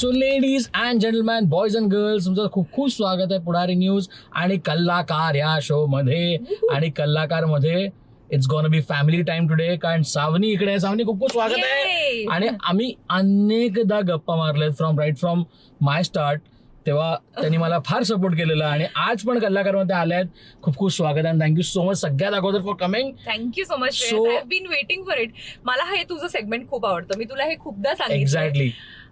So ladies and gentlemen boys and girls तुमचं खूप खूप स्वागत आहे पुढारी न्यूज आणि कल्लाकार या शो मध्ये. आणि कल्लाकारमध्ये it's gonna be family time today कारण सावनी इकडे आहे. सावनी खूप खूप स्वागत आहे! आणि आम्ही अनेकदा गप्पा मारलेत from right from my start तेव्हा त्यांनी मला फार सपोर्ट केलेला आणि आज पण कल्लाकारमध्ये आले आहेत खूप खूप स्वागत आहे. थँक्यू सो मच सगळ्यात अगोदर for coming thank you so much been waiting for it मला हे तुझं सेगमेंट खूप आवडतं. मी तुला हे खूपदा सांगितलं एक्झॅक्टली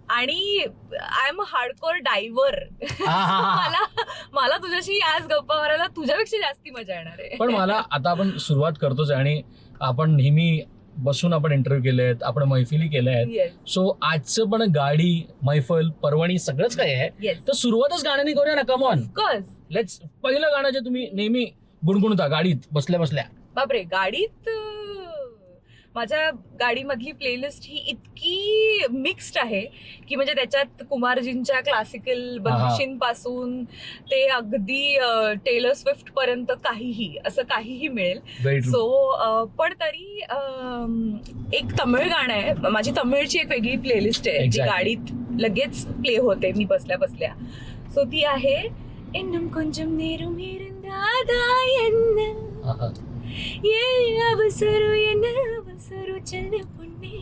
आणि आय एम हार्डकोर डायव्हर. मला मला तुझ्याशी आज गप्पा मारायला तुझ्यापेक्षा जास्ती मजा येणार आहे. पण मला आता आपण सुरुवात करतोच आणि आपण नेहमी बसून आपण इंटरव्ह्यू केले आहेत आपण मैफिली केल्या आहेत. सो आजचं पण गाडी मैफल पर्वणी सगळंच काही आहे. तर सुरुवातच गाण्याने करूया ना कमॉन लेट्स पहिलं गाणं जे तुम्ही नेहमी गुणगुणता गाडीत बसल्या बसल्या. बापरे गाडीत अं, माझ्या गाडीमधली प्लेलिस्ट ही इतकी मिक्स्ड आहे की म्हणजे त्याच्यात कुमारजींच्या क्लासिकल बंदिशींपासून ते अगदी टेलर स्विफ्ट पर्यंत काहीही असं काहीही मिळेल. सो पण तरी एक तमिळ गाणं आहे. माझी तमिळची एक वेगळी प्लेलिस्ट आहे जी गाडीत लगेच प्ले होते मी बसल्या बसल्या. सो ती आहे എന്നും കൊഞ്ചം നേരം ഇരുന്നാതാ എന്ന് ஏன் அவசரம் என்ன அவசரம் செல்ல பொண்ணே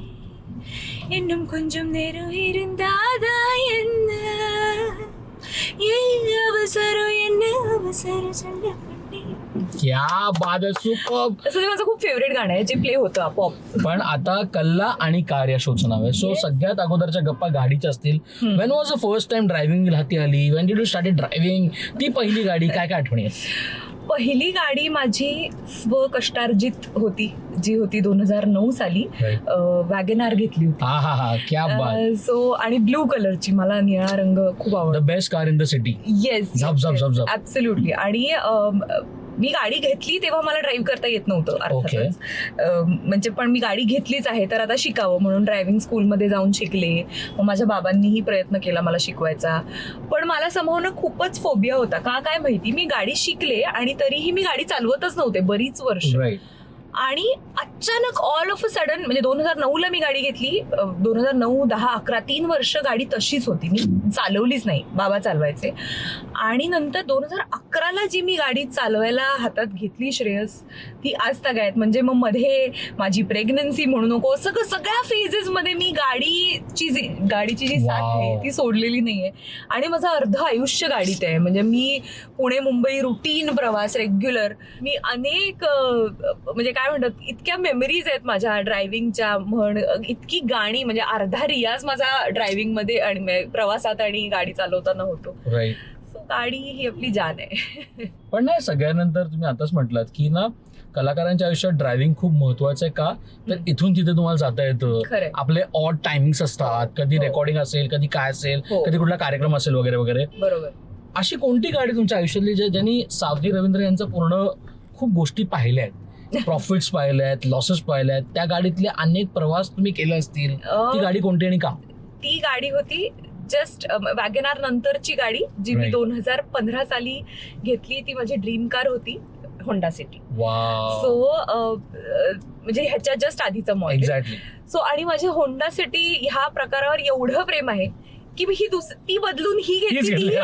இன்னும் கொஞ்சம் நேரம் இருந்தாதா என்ன ஏன் அவசரம் என்ன அவசரம் செல்ல பொண்ணே क्या बाद सुपर असं ते माझं खूप फेवरेट गाणं आहे जे प्ले होतं आपोआप पण आता कल्ला आणि कार या शोचं नाव आहे सो Yes. सगळ्यात अगोदरच्या गप्पा गाडीच्या असतील hmm. When was the first time driving हाती आली when did you started driving ती पहिली गाडी काय काय आठवणी आहेत पहिली गाडी माझी स्व कष्टार्जित होती जी होती दोन हजार नऊ साली. वॅगनार घेतली होती. क्या बात. सो आणि ब्लू कलरची मला निळा रंग खूप आवडतो. Best car in the city yes झप, झप, झप, झप. ऍब्सोल्युटली आणि मी गाडी घेतली तेव्हा मला ड्राईव्ह करता येत नव्हतं अर्थातच. म्हणजे पण मी गाडी घेतलीच आहे तर आता शिकावं म्हणून ड्रायव्हिंग स्कूलमध्ये जाऊन शिकले. मग माझ्या बाबांनीही प्रयत्न केला मला शिकवायचा. पण मला समोरनं खूपच फोबिया होता. का काय माहिती? मी गाडी शिकले आणि तरीही मी गाडी चालवतच नव्हते बरीच वर्ष. आणि अचानक ऑल ऑफ अ सडन म्हणजे दोन हजार नऊला मी गाडी घेतली. दोन हजार नऊ दहा अकरा तीन वर्ष गाडी तशीच होती. मी चालवलीच नाही बाबा चालवायचे. आणि नंतर दोन हजार अकराला जी मी गाडी चालवायला हातात घेतली श्रेयस ती आज तगायत. म्हणजे मग मध्ये माझी प्रेग्नन्सी म्हणू नको सगळं सगळ्या फेजेसमध्ये मी गाडीची जी गाडीची जी साथ आहे. ती सोडलेली नाहीये. आणि माझं अर्ध आयुष्य गाडीत आहे. म्हणजे मी पुणे मुंबई रुटीन प्रवास रेग्युलर मी अनेक म्हणजे काय म्हणतात इतक्या मेमरीज आहेत माझ्या ड्रायव्हिंगच्या म्हण इतकी गाणी म्हणजे अर्धा रियाज माझा ड्रायव्हिंगमध्ये आणि प्रवासात आणि गाडी चालवताना होतो. सो गाडी ही आपली जान आहे. पण नाही सगळ्यानंतर तुम्ही आताच म्हटलात की ना कलाकारांच्या आयुष्यात ड्रायव्हिंग खूप महत्वाचं आहे का? तर. इथून तिथे तुम्हाला जाता येतं. आपले ऑड टायमिंग्स असतात कधी हो. रेकॉर्डिंग असेल कधी काय असेल हो. कधी कुठला कार्यक्रम असेल वगैरे वगैरे. बरोबर. अशी कोणती गाडी तुमच्या आयुष्यातली ज्यांनी सावजी रवींद्र यांचं पूर्ण खूप गोष्टी पाहिल्या आहेत? प्रॉफिट्स पाहिल्या आहेत लॉसेस पाहिल्या आहेत त्या गाडीतले अनेक प्रवास तुम्ही केले असतील. ती गाडी कोणती आणि का? ती गाडी होती जस्ट वॅगनार नंतरची गाडी जी मी. दोन हजार पंधरा साली घेतली ती माझी ड्रीम कार होती होंडा सिटी सो म्हणजे ह्याच्या जस्ट आधीचं मॉडेल सो आणि माझे होंडा सिटी ह्या प्रकारावर एवढं प्रेम आहे की मी ही ती बदलून ही घेतली घेतली.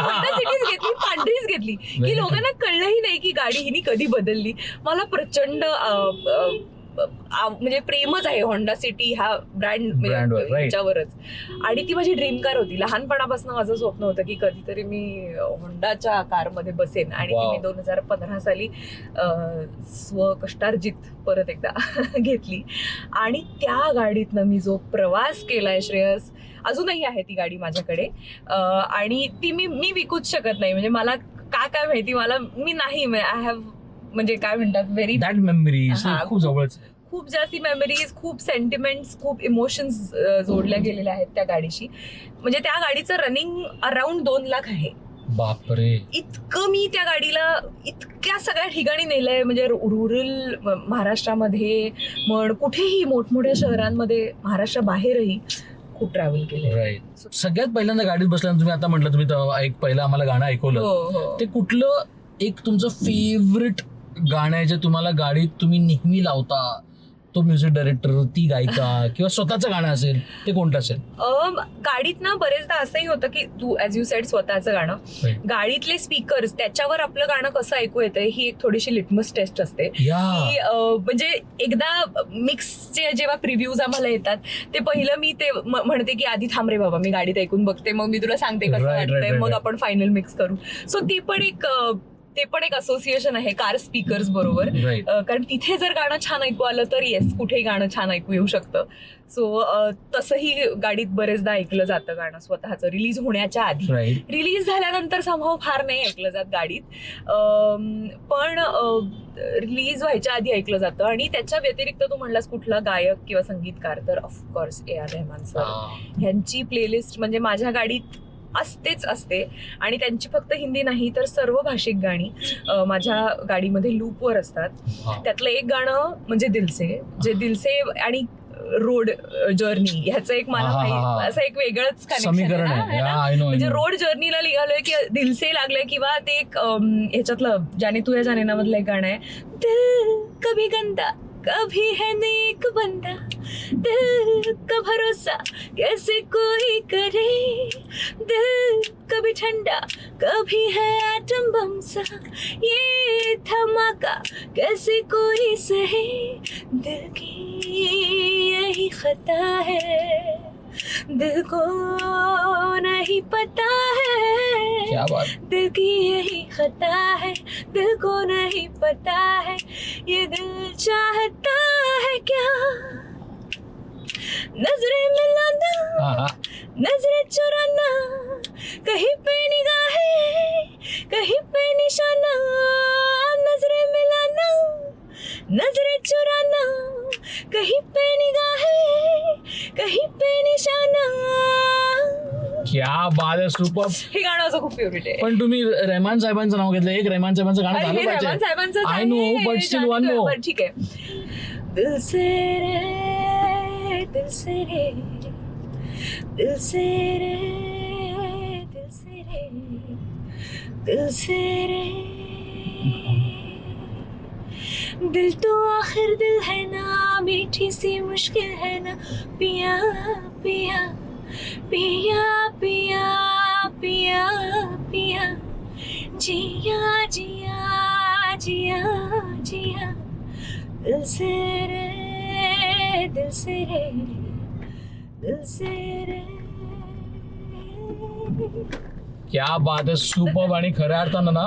ती पांढरीच घेतली की. लोकांना कळलंही नाही की गाडी हिनी कधी बदलली मला प्रचंड म्हणजे प्रेमच आहे होंडा सिटी ह्या ब्रँड right. ह्याच्यावरच आणि ती माझी ड्रीम कार होती. लहानपणापासून माझं स्वप्न होतं की कधीतरी मी होंडाच्या कारमध्ये बसेन. आणि. मी दोन हजार पंधरा साली अ, स्व कष्टार्जित परत एकदा घेतली. आणि त्या गाडीतनं मी जो प्रवास केलाय श्रेयस अजूनही आहे ती गाडी माझ्याकडे. आणि ती मी मी विकूच शकत नाही. म्हणजे मला का काय माहिती मला मी नाही. आय हॅव म्हणजे काय म्हणतात व्हेरी दॅट मेमरीज हा, खूप जवळच. खूप जास्ती मेमरीज खूप सेंटिमेंट्स खूप इमोशन्स जोडल्या गेलेल्या आहेत त्या गाडीशी. म्हणजे त्या गाडीचं रनिंग अराउंड दोन लाख आहे. बापरे. इतकं मी त्या गाडीला इतक्या सगळ्या ठिकाणी नेलंय. म्हणजे रुरल महाराष्ट्रामध्ये म्हण कुठेही मोठमोठ्या शहरांमध्ये महाराष्ट्राबाहेरही खूप ट्रॅव्हल केलंय. राईट सगळ्यात पहिल्यांदा गाडीत बसल्यानंतर तुम्ही आता म्हटलं तुम्ही एक पहिलं आम्हाला गाणं ऐकवलं. हो हो. ते कुठलं एक तुमचं फेवरेट गाणं आहे जे तुम्हाला गाडीत तुम्ही नेहमी लावता? तो म्युझिक डायरेक्टर ती गायिका किंवा स्वतःचं गाणं असेल ते कोणतं असेल? गाडीत ना बरेचदा असंही होतं की तू ॲज यू सेड स्वतःचं गाणं. गाडीतले स्पीकर्स त्याच्यावर आपलं गाणं कसं ऐकू येतंय ही एक थोडीशी लिटमस टेस्ट असते. की म्हणजे एकदा मिक्सचे जेव्हा प्रिव्ह्यूज आम्हाला येतात ते पहिलं मी ते म्हणते की आधी थांब रे बाबा मी गाडीत ऐकून बघते मग मी तुला सांगते कसं वाटतंय मग. आपण फायनल मिक्स करू. सो ती पण एक ते पण एक असोसिएशन आहे कार स्पीकर्स बरोबर. अं, कारण तिथे जर गाणं छान ऐकू आलं तर येस कुठेही गाणं छान ऐकू येऊ शकतं. सो तसंही गाडीत बरेचदा ऐकलं जातं गाणं स्वतःचं. रिलीज होण्याच्या आधी. राईट रिलीज झाल्यानंतर संभव फार नाही ऐकलं जात गाडीत. अम, पण रिलीज व्हायच्या आधी ऐकलं जातं. आणि त्याच्या व्यतिरिक्त तू म्हणलास कुठला गायक किंवा संगीतकार तर of course A R Rahman sir ह्यांची प्लेलिस्ट म्हणजे माझ्या गाडीत असतेच असते. आणि त्यांची फक्त हिंदी नाही तर सर्व भाषिक गाणी माझ्या गाडीमध्ये लूपवर असतात. त्यातलं एक गाणं म्हणजे दिलसे जे दिलसे आणि रोड जर्नी ह्याचं एक मला असं एक वेगळंच connection समीकरण ना, आहे. है ना? आय नो म्हणजे रोड जर्नीला निघालोय की दिलसे लागले किंवा ते एक ह्याच्यातलं जाने तू या जाने ना मधलं एक गाणं आहे. दिल कभी गंदा कभी है नेक बंदा दिल का भरोसा कैसे कोई करे? दिल कभी ठंडा कभी है एटम बम सा ये धमाका कैसे कोई सहे? दिल की यही खता है दिल को नहीं पता है। क्या बात दिल की यही खता है दिल को नहीं पता है ये दिल चाहता है क्या? नजरें मिलाना नजरें चुराना कहीं पे निगाहें कहीं पे निशाना नजरें मिलाना नजरें चुराना कहीं पे निगाहें कहीं पे निशाना। क्या बात आहे सुपर हे गाणं असं खूप फेवरेट आहे. पण तुम्ही रहमान साहेबांचं नाव घेतलं एक रहमान साहेबांचं गाणं अरे, झालं रहमान पाहिजे I know but still one no ठीक आहे. दिल से रे दिल से रे दिल से रे दिल से रे दिल से रे। दिल तो आखिर दिल है ना मीठी सी मुश्किल है ना पिया पिया। पिया पिया पिया पिया। जिया जिया जिया जिया। दिल से रे दिल से रे दिल से रे। क्या बात आहे सुपर आणि खऱ्या अर्थानं ना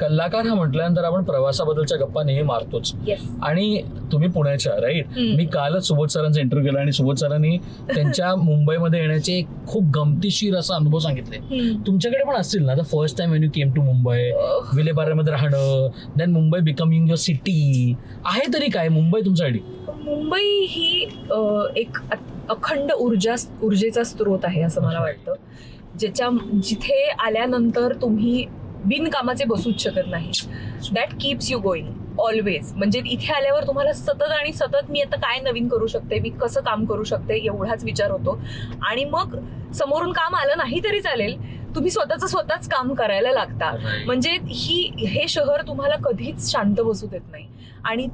कलाकार हा म्हटल्यानंतर आपण प्रवासाबद्दलच्या गप्पा नेहमी मारतोच. येस आणि तुम्ही पुण्याच्या राईट. मी कालच सुबोध सरांचा इंटरव्ह्यू केला आणि सुबोध सरांनी त्यांच्या मुंबईमध्ये येण्याचे खूप गमतीशीर असा अनुभव सांगितले. तुमच्याकडे पण असतील ना? The first time when you came to Mumbai विलेपार्ल्यामध्ये राहणं then Mumbai becoming your city आहे तरी काय? मुंबई तुमच्यासाठी मुंबई ही एक अखंड ऊर्जा ऊर्जेचा स्रोत आहे असं मला वाटतं. ज्याच्या जिथे आल्यानंतर तुम्ही बिनकामाचे बसूच शकत नाही that keeps you going always म्हणजे इथे आल्यावर तुम्हाला सतत आणि सतत मी आता काय नवीन करू शकते मी कसं काम करू शकते एवढाच विचार होतो. आणि मग समोरून काम आलं नाही तरी चालेल. तुम्ही स्वतःचं स्वतःच काम करायला लागता. म्हणजे ही हे शहर तुम्हाला कधीच शांत बसू देत नाही. आणि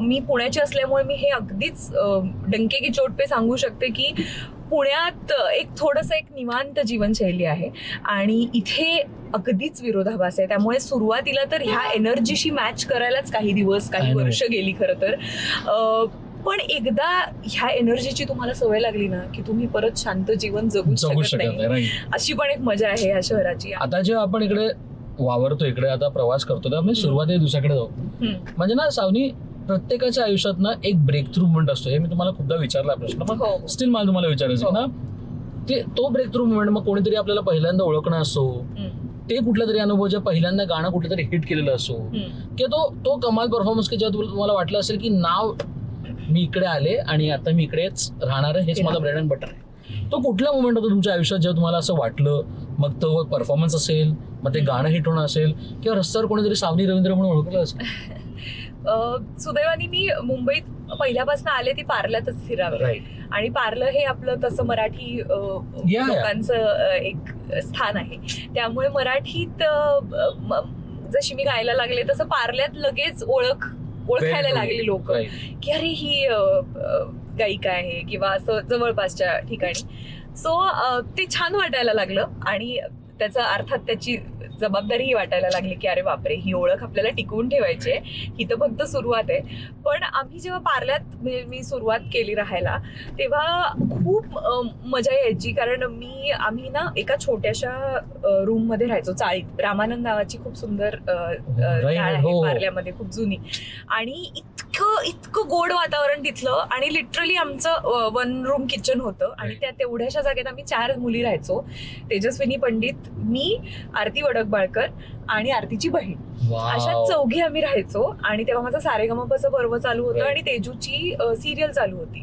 मी पुण्याची असल्यामुळे मी हे अगदीच डंके की चोट पे सांगू शकते की पुण्यात एक थोडंसं एक निवांत जीवनशैली आहे. आणि इथे अगदीच विरोधाभास आहे. त्यामुळे सुरुवातीला तर ह्या एनर्जीशी मॅच करायलाच काही दिवस काही. वर्ष गेली खरं तर. पण एकदा ह्या एनर्जीची तुम्हाला सवय लागली ना की तुम्ही परत शांत जीवन जगू जगू शकत नाही. अशी पण एक मजा आहे या शहराची. आता जेव्हा आपण इकडे वावरतो इकडे आता प्रवास करतो तेव्हा मी सुरुवातीला दुसऱ्याकडे जाऊ. म्हणजे ना सावनी प्रत्येकाच्या आयुष्यात ना एक ब्रेक थ्रू मुवमेंट असतो हे मी तुम्हाला खूपदा विचारला प्रश्न पण हो स्टील मला तुम्हाला विचारायचं हो. ना ते तो ब्रेक थ्रू मुवमेंट मग कोणीतरी आपल्याला पहिल्यांदा ओळखणं असो. ते कुठला तरी अनुभव जे पहिल्यांदा गाणं कुठलं तरी हिट केलेलं असो. किंवा तो तो कमाल परफॉर्मन्स की जेव्हा तुम्हाला वाटलं असेल की नाव मी इकडे आले आणि आता मी इकडेच राहणार आहे हेच माझं ब्रेड अँड बटर आहे तो कुठला मुवमेंट होता तुमच्या आयुष्यात जेव्हा तुम्हाला असं वाटलं मग तो परफॉर्मन्स असेल मग ते गाणं हिट होणं असेल किंवा रस्त्यावर कोणीतरी सावनी रवींद्र म्हणून ओळखलं असेल सुदैवाने मी मुंबईत पहिल्यापासून आले ती पार्ल्यातच राईट आणि पार्लं हे आपलं तसं मराठी. लोकांचं एक स्थान आहे त्यामुळे मराठीत जशी मी गायला लागले तसं पार्ल्यात लगेच ओळख ओळखायला. लागली लोक. की अरे ही गायिका आहे किंवा असं जवळपासच्या ठिकाणी सो ते छान वाटायला लागलं आणि त्याचा अर्थात त्याची जबाबदारीही वाटायला लागली की अरे बापरे ही ओळख आपल्याला टिकवून ठेवायची आहे. ही तर फक्त सुरुवात आहे. पण आम्ही जेव्हा पार्ल्यात म्हणजे मी सुरुवात केली राहायला तेव्हा खूप मजा यायची. कारण मी आम्ही ना एका छोट्याशा रूममध्ये राहायचो. चाळीत रामानंद नावाची खूप सुंदर चाळ हो, हो. आहे पार्ल्यामध्ये खूप जुनी. आणि इतकं इतकं गोड वातावरण तिथलं आणि लिटरली आमचं वन रूम किचन होतं. आणि. त्या तेवढ्याशा जागेत आम्ही चार मुली राहायचो. तेजस्विनी पंडित मी आरती वडकबाळकर आणि आरतीची बहीण. अशा चौघी आम्ही राहायचो आणि तेव्हा माझं सारेगमपचं पर्व चालू होतं. आणि तेजूची सिरियल चालू होती.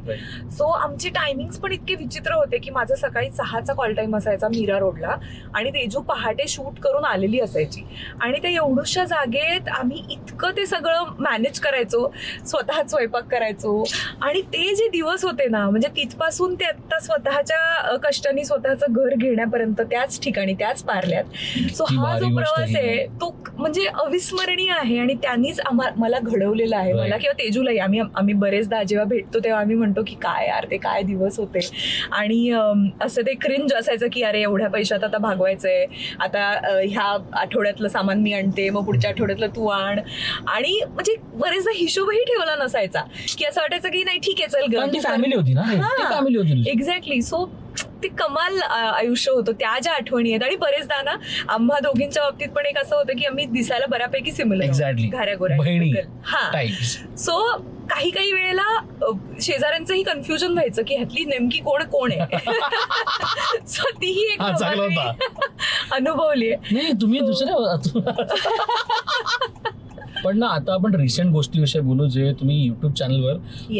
सो आमचे टायमिंग्स पण इतके विचित्र होते की माझं सकाळी सहाचा कॉल टाइम असायचा मीरा रोडला आणि तेजू पहाटे शूट करून आलेली असायची आणि त्या एवढ्याशा जागेत आम्ही इतकं ते सगळं मॅनेज करायचो स्वतः स्वयंपाक करायचो आणि ते जे दिवस होते ना म्हणजे तिथपासून ते आता स्वतःच्या कष्टाने स्वतःचं घर घेण्यापर्यंत त्याच ठिकाणी त्याच पारल्यात सो किती हा जो प्रवास. आहे तो म्हणजे अविस्मरणीय आहे आणि त्यांनीच मला घडवलेलं आहे. मला किंवा तेजूलाही आम्ही आम्ही बरेचदा जेव्हा भेटतो तेव्हा आम्ही म्हणतो की काय यार ते काय दिवस होते आणि असं ते क्रिंज असायचं की अरे एवढ्या पैशात आता भागवायचंय आता ह्या आठवड्यातलं सामान मी आणते मग पुढच्या आठवड्यातलं तू आण आणि म्हणजे बरेचदा हिशोबही ठेवला नसायचा की असं वाटायचं की नाही ठीक आहे चल फॅमिली होती ना. फॅमिली होती. एक्झॅक्टली सो ते कमाल आयुष्य होतं त्या ज्या आठवणी आहेत आणि बरेचदा ना आम्हा दोघींच्या बाबतीत पण एक असं होतं की आम्ही दिसायला बऱ्यापैकी सिमिलर. घाऱ्या गोऱ्या. हा. सो काही काही वेळेला शेजाऱ्यांचंही कन्फ्युजन व्हायचं की ह्यातली नेमकी कोण कोण आहे सो तीही एक हा, अनुभवली आहे नाही तुम्ही दुसऱ्या पण ना आता आपण रिसेंट गोष्टीविषयी बोलू जे तुम्ही युट्यूब चॅनलवर.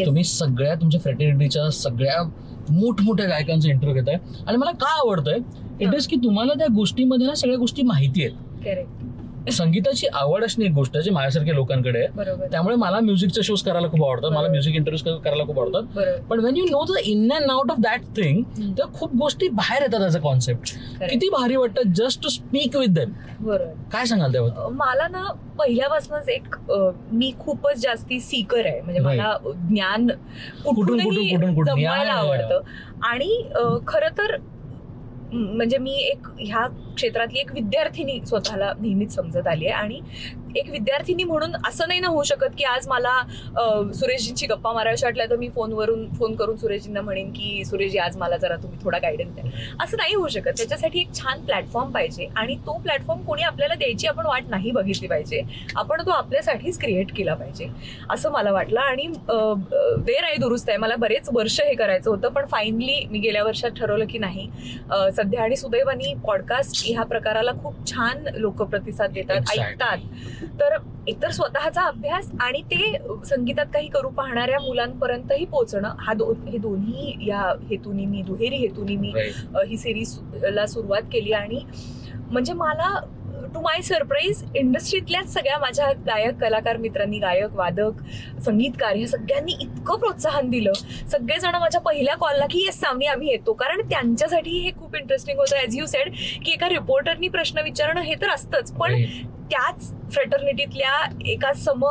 तुम्ही सगळ्या तुमच्या फ्रेटर्निटीच्या सगळ्या मोठमोठ्या गायकांचा इंटरव्ह्यू घेताय. आणि मला का आवडतंय? इट इज की तुम्हाला त्या गोष्टीमध्ये ना सगळ्या गोष्टी माहिती आहेत. संगीताची आवड असणे एक गोष्ट जी माझ्यासारख्या लोकांकडे आहे. त्यामुळे मला म्युझिकचे शोज करायला खूप आवडतात मला. म्युझिक इंटरव्ह्यूज करायला खूप आवडतात. पण when you know the in and out of that thing. तर खूप गोष्टी बाहेर येतात ॲज अ कॉन्सेप्ट. किती भारी वाटतं just to speak with them काय सांगाल अ, मला ना पहिल्यापासूनच एक मी खूपच जास्ती सीकर आहे. म्हणजे. मला ज्ञान कुठून, कुठूनही कुठून. आवडतं. आणि खरं तर म्हणजे मी एक ह्या क्षेत्रातली एक विद्यार्थिनी स्वतःला नेहमीच समजत आली आहे. आणि एक विद्यार्थिनी म्हणून असं नाही ना होऊ शकत की आज मला सुरेशजींची गप्पा मारायच्या वाटल्या तर मी फोनवरून फोन करून सुरेशजींना म्हणेन की सुरेशजी आज मला जरा तुम्ही थोडा गायडन्स द्या. असं नाही होऊ शकत. त्याच्यासाठी एक छान प्लॅटफॉर्म पाहिजे आणि तो प्लॅटफॉर्म कोणी आपल्याला द्यायची आपण वाट नाही बघितली पाहिजे. आपण तो आपल्यासाठीच क्रिएट केला पाहिजे. असं मला वाटलं. आणि अ, वेळ आहे दुरुस्त आहे. मला बरेच वर्ष हे करायचं होतं पण फायनली मी गेल्या वर्षात ठरवलं की नाही. सध्या आणि सुदैवानी पॉडकास्ट ह्या प्रकाराला खूप छान लोक प्रतिसाद देतात. ऐकतात तर एकतर स्वतःचा अभ्यास आणि ते संगीतात काही करू पाहणाऱ्या मुलांपर्यंतही पोहोचणं हा दो हे दोन्ही या हेतूनी मी दुहेरी हेतूनी मी ही सिरीज ला सुरुवात केली आणि म्हणजे मला टू माय सरप्राईज इंडस्ट्रीतल्याच सगळ्या माझ्या गायक कलाकार मित्रांनी गायक वादक संगीतकार ह्या सगळ्यांनी इतकं प्रोत्साहन दिलं. सगळेजण माझ्या पहिल्या कॉलला की येस सामने आम्ही येतो. कारण त्यांच्यासाठी हे खूप इंटरेस्टिंग होतं ॲज यू सेड की एका रिपोर्टरनी प्रश्न विचारणं हे तर असतंच. पण त्याच फ्रेटर्निटीतल्या एका सम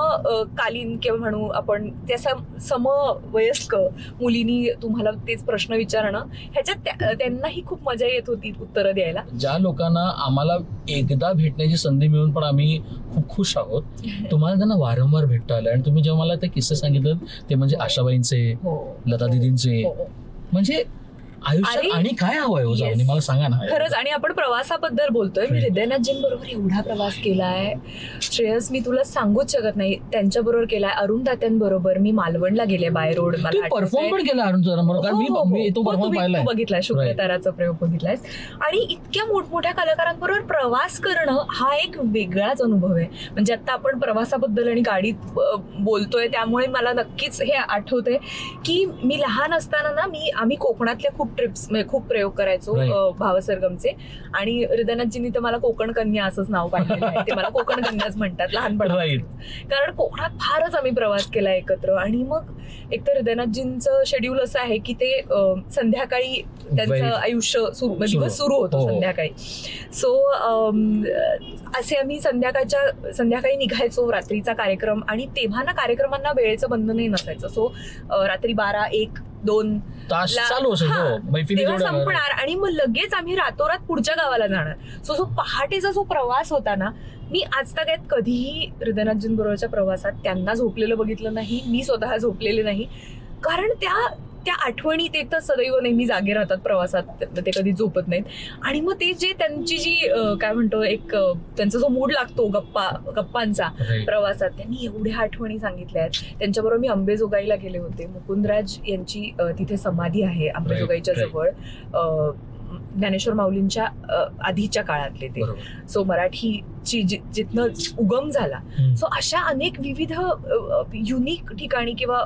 कालीन किंवा म्हणू आपण त्या सम समवयस्क मुलीनी तुम्हाला तेच प्रश्न विचारणं ह्याच्यात त्या- त्यांनाही खूप मजा येत होती उत्तरं द्यायला. ज्या लोकांना आम्हाला एकदा भेटण्याची संधी मिळून पण आम्ही खूप खुश आहोत तुम्हाला त्यांना वारंवार भेटता आलं. आणि तुम्ही जेव्हा मला ते किस्से सांगितलं ते म्हणजे आशाबाईंचे हो. लता दिदींचे हो, हो. म्हणजे आयुष्यात आणि- काय हवंय हो जाऊन? Yes. मला सांगा ना. खरंच आणि आपण प्रवासाबद्दल बोलतोय. मी हृदयनाथजींबरोबर एवढा प्रवास केलाय. श्रेयस मी तुला सांगूच शकत नाही. त्यांच्याबरोबर केलाय अरुण दात्यांबरोबर मी मालवणला गेले बाय रोड तू परफॉर्म पण केला अरुण हो, मी हो, मी तो हो, परफॉर्म तुम्ही- पाहिलाय. तू बघितलाय. शुक्रताराचा प्रयोग बघितलायस. आणि इतक्या मोठमोठ्या कलाकारांबरोबर प्रवास करणं हा एक वेगळाच अनुभव आहे. म्हणजे आता आपण प्रवासाबद्दल आणि गाडीत अ, बोलतोय त्यामुळे मला नक्कीच हे आठवतंय की मी लहान असताना ना मी आम्ही कोकणातल्या खूप ट्रिप्स म्हणजे खूप प्रयोग करायचो भावसरगमचे आणि हृदयनाथजींनी तर मला कोकण कन्या असंच नाव पाडलेलं आहे ते मला कोकण कन्याच म्हणतात लहानपणा. कारण कोकणात फारच आम्ही प्रवास केला एकत्र आणि मग एकतर हृदयनाथजींचं शेड्यूल असं आहे की ते संध्याकाळी त्यांचं. आयुष्य सुरू म्हणजे. दिवस सुरू होतो हो. संध्याकाळी सो असे आम्ही संध्याकाळच्या संध्याकाळी निघायचो रात्रीचा कार्यक्रम आणि तेव्हा ना कार्यक्रमांना वेळेचं बंधनही नसायचं सो रात्री बारा एक दोन तास ला- चालू असेल हा. हो. मैफिली तेव्हा संपणार. आणि मग लगेच आम्ही रातोरात पुढच्या गावाला जाणार. सो जो पहाटेचा जो प्रवास होता ना मी आज तक कधीही हृदयनाथजींबरोबरच्या प्रवासात त्यांना झोपलेलं बघितलं नाही मी स्वतः झोपलेले नाही. कारण त्या त्या आठवणी ते तर सदैव नेहमी जागे राहतात प्रवासात ते कधी झोपत नाहीत आणि मग ते जे त्यांची जी काय म्हणतो एक त्यांचा जो मूड लागतो गप्पा गप्पांचा. प्रवासात त्यांनी एवढ्या आठवणी सांगितल्या आहेत त्यांच्याबरोबर मी अंबेजोगाईला गेले होते मुकुंदराज यांची तिथे समाधी आहे अंबेजोगाईच्या. जवळ ज्ञानेश्वर माऊलींच्या आधीच्या काळातले ते. सो मराठीची जिथनं उगम झाला. सो अशा अनेक विविध युनिक ठिकाणी किंवा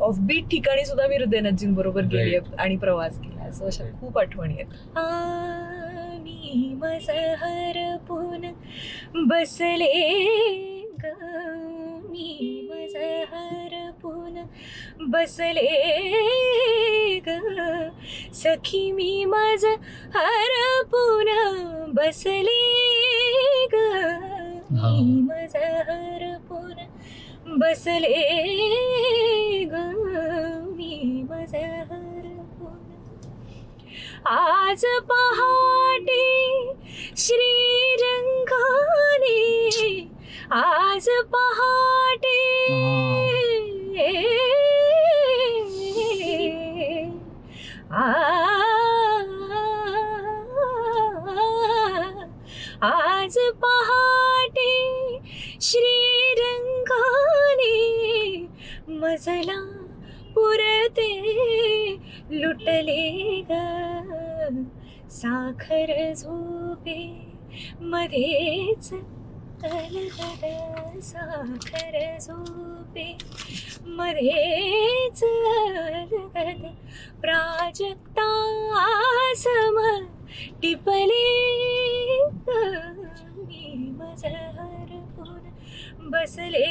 ऑफबीट ठिकाणी सुद्धा मी हृदयनाथजींबरोबर गेली आणि प्रवास केला सो अशा खूप आठवणी आहेत. बसले ग मी मजहर पुन बसले ग सखी मी मज हर पुन बसले ग मी मज हर पुन बसले ग मी मज हर पुन. आज पहाटे श्रीरंगाने लुटले ग साखर झोपे मध्येच अलगद साखर झोपे मध्येच अलगद प्राजक्ता सम टिपले मी मजहर पुन बसले.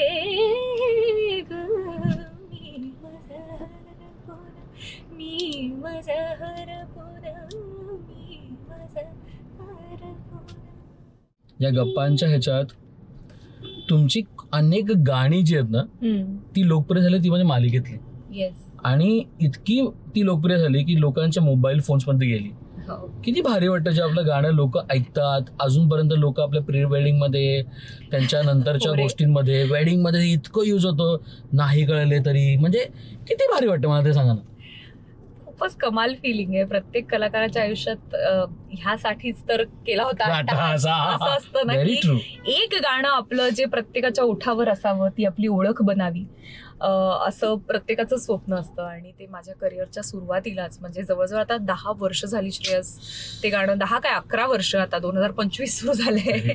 मी मजहर पुन मी मजहर पुन या गप्पांच्या ह्याच्यात तुमची अनेक गाणी जी आहेत ना ती लोकप्रिय झाली ती म्हणजे मालिकेतली. आणि इतकी ती लोकप्रिय झाली की लोकांच्या मोबाईल फोन्समध्ये गेली. हो. किती भारी वाटतं जे आपलं गाणं लोक ऐकतात अजूनपर्यंत लोक आपल्या प्री वेडिंगमध्ये त्यांच्या नंतरच्या. गोष्टींमध्ये वेडिंगमध्ये इतकं यूज होतं नाही कळले तरी. म्हणजे किती भारी वाटतं मला ते सांगा ना खूपच कमाल फिलिंग आहे. प्रत्येक कलाकाराच्या आयुष्यात ह्यासाठीच तर केला होता असं असतं ना की एक गाणं आपलं जे प्रत्येकाच्या ओठावर असावं ती आपली ओळख बनावी. असं प्रत्येकाचं स्वप्न असतं आणि ते माझ्या करिअरच्या सुरुवातीलाच म्हणजे जवळजवळ आता दहा वर्ष झाली श्रेयस. ते गाणं दहा काय अकरा वर्ष आता दोन हजार पंचवीस सुरू झाले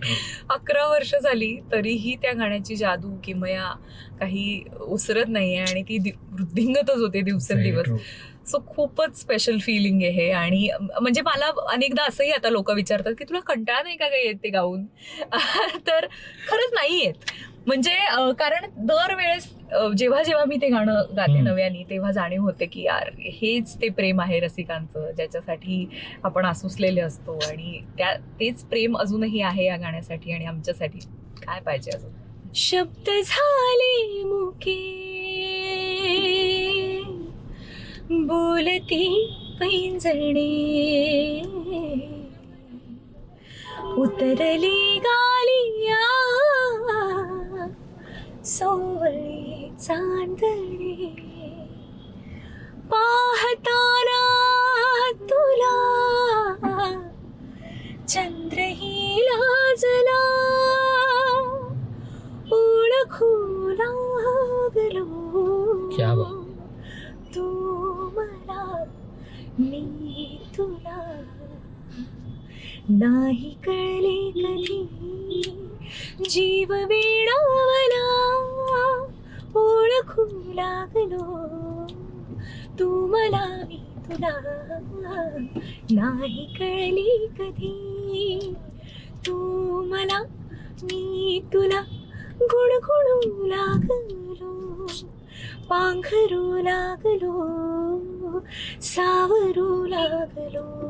अकरा वर्ष झाली तरीही त्या गाण्याची जादू किमया काही उसरत नाहीये आणि ती वृद्धिंगतच होते दिवसेंदिवस. सो खूपच स्पेशल फिलिंग आहे हे. आणि म्हणजे मला अनेकदा असंही आता लोक विचारतात की तुला कंटाळा नाही का काही येत ते गाऊन? तर खरंच नाही येत. म्हणजे कारण दरवेळेस जेव्हा जेव्हा मी ते गाणं गाते. नव्याने तेव्हा जाणीव होते की यार हेच ते प्रेम आहे रसिकांचं ज्याच्यासाठी आपण आसुसलेले असतो. आणि त्या तेच प्रेम अजूनही आहे या गाण्यासाठी आणि आमच्यासाठी. काय पाहिजे अजून? शब्द झाले मुके. बोलती पैंजणे. उतरली गालिया सोवळी चांदणे. पाहताना तुला चंद्रही लाजला ओळखू लागलो. क्या बात. नाही कळले कधी? जीव वेळावला ओळखू लागलो. तू मला मी तुला नाही कळली कधी? तू मला मी तुला गुणगुणू लागलो. पांघरू लागलो सावरू लागलो.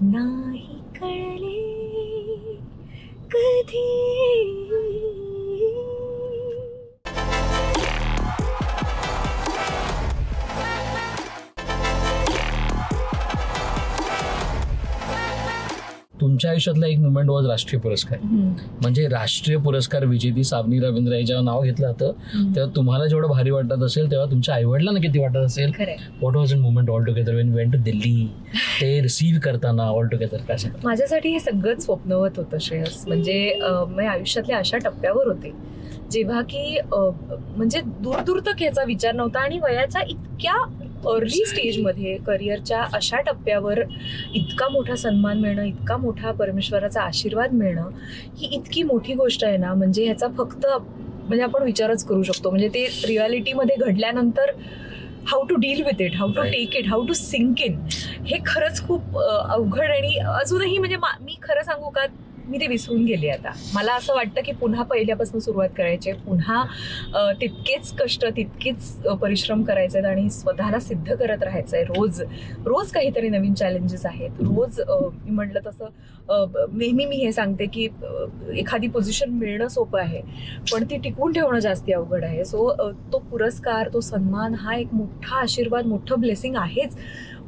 नाही कळले कधी? तुमच्या आयुष्यातला एक मुवमेंट वॉज राष्ट्रीय पुरस्कार. म्हणजे राष्ट्रीय पुरस्कार विजेती सावनी रवींद्र याच्यावर नाव घेतलं होतं तेव्हा तुम्हाला जेवढं भारी वाटत असेल तेव्हा तुमच्या आईवडिलांना किती वाटत असेल? What was in movement all together when went to Delhi ते रिसीव्ह करताना ऑल टुगेदर काय माझ्यासाठी हे सगळंच स्वप्नवत होतं श्रेयस. म्हणजे मी आयुष्यातल्या अशा टप्प्यावर होते जेव्हा की म्हणजे दूर दूर तक याचा विचार नव्हता आणि वयाच्या इतक्या अर्ली स्टेजमध्ये करिअरच्या अशा टप्प्यावर इतका मोठा सन्मान मिळणं इतका मोठा परमेश्वराचा आशीर्वाद मिळणं ही इतकी मोठी गोष्ट आहे ना म्हणजे ह्याचा फक्त म्हणजे आपण विचारच करू शकतो म्हणजे ते रियालिटीमध्ये घडल्यानंतर how to deal with it how to. Take it how to sink in हे खरंच खूप अवघड आणि अजूनही म्हणजे मा- मी खरं सांगू का मी ते विसरून गेले आता. मला असं वाटतं की पुन्हा पहिल्यापासून सुरुवात करायची पुन्हा तितकेच कष्ट तितकेच परिश्रम करायचे आहेत आणि स्वतःला सिद्ध करत राहायचं आहे. रोज रोज काहीतरी नवीन चॅलेंजेस आहेत. रोज मी म्हटलं तसं नेहमी मी हे सांगते की एखादी पोझिशन मिळणं सोपं आहे पण ती टिकवून ठेवणं जास्ती अवघड आहे. सो तो पुरस्कार तो सन्मान हा एक मोठा आशीर्वाद मोठं ब्लेसिंग आहेच.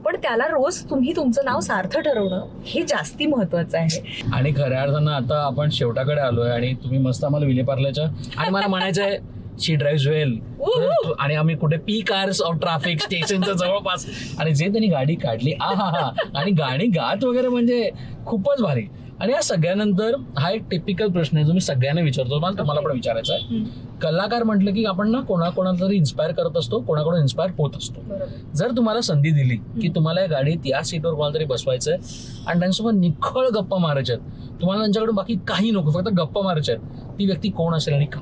पण त्याला रोज तुम्ही तुमचं नाव सार्थ ठरवणं हे जास्ती महत्वाचं आहे. आणि खऱ्या अर्थानं आता आपण शेवटाकडे आलोय आणि तुम्ही मस्त आम्हाला विलेपार्ल्याच्या आणि मला म्हणायचं आहे शी ड्राईव्ह वेल Woohoo! आणि आम्ही कुठे पी कार्स ऑफ ट्रॅफिक स्टेशनच्या जवळपास. आणि जे त्यांनी गाडी काढली आ हा हा आणि गाणी गात वगैरे म्हणजे खूपच भारी. आणि या सगळ्यानंतर हा एक टिपिकल प्रश्न आहे जो मी सगळ्यांना विचारतो. मला तुम्हाला पण विचारायचा आहे. कलाकार म्हटलं की आपण ना कोणाकोणाला तरी इन्स्पायर करत असतो कोणाकडून इन्स्पायर होत असतो. जर तुम्हाला संधी दिली की तुम्हाला या गाडीत या सीटवर कोणाला तरी बसवायचं आहे आणि त्यांच्यासोबत निखळ गप्पा मारायच्या आहेत तुम्हाला त्यांच्याकडून बाकी काही नको फक्त गप्पा मारायच्या आहेत ती व्यक्ती कोण असेल आणि का?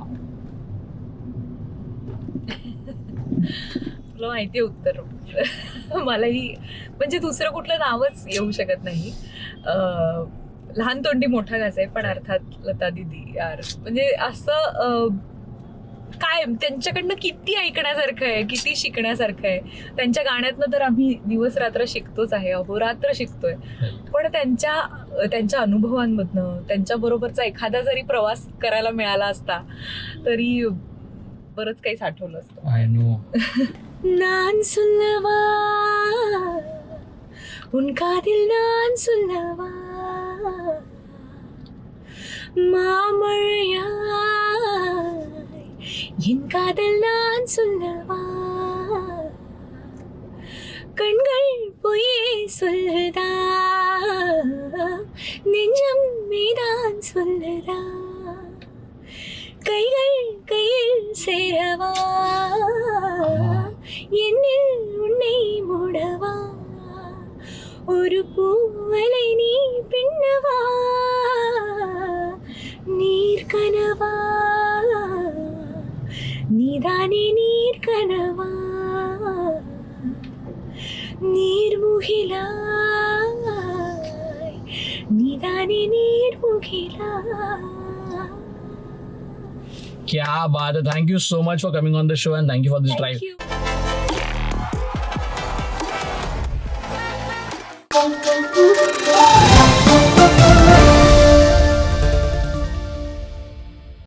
तुला माहिती आहे उत्तर. मलाही म्हणजे दुसरं कुठलं नावच येऊ शकत नाही. अं, लहान तोंडी मोठा घास आहे पण अर्थात लता दिदी यार. म्हणजे असं काय त्यांच्याकडनं किती ऐकण्यासारखं आहे किती शिकण्यासारखं आहे. त्यांच्या गाण्यातनं तर आम्ही दिवस रात्र शिकतोच आहे अहोरात्र शिकतोय. पण त्यांच्या त्यांच्या अनुभवांमधनं त्यांच्याबरोबरचा एखादा जरी प्रवास करायला मिळाला असता तरी बरंच काही साठवलं असतं. नान सुनवा उनका दिल नान सुनवा? மாமழையாய் என் காதல் நான் சொல்லவா? கண்கள் பொய்யே சொல்லுதா? நெஞ்சம் மீதான் சொல்லுதா? கைகள் கையில் சேரவா? என்னில் உன்னை மூடவா? ஒரு பூ பின்னவா நீர் கனவா நீதானே நீர் கனவா நீர்முகிலாய் நீதானே நீர்முகிலாய் क्या बात है thank you so much for coming on the show and thank you for this drive Thank you.